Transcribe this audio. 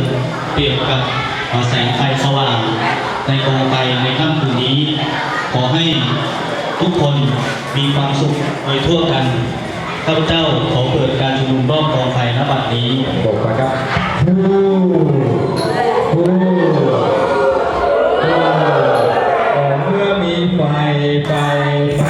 นเปรียบกับแสงไฟสว่างในกองไฟในค่ำคืนนี้ ขอให้ทุกคนมีความสุขโดยทั่วกันข้าพเจ้าขอเปิดการชุมนุมรอบกองไฟณบัดนี้บอกไปครับเมื่อมีไฟไฟไฟ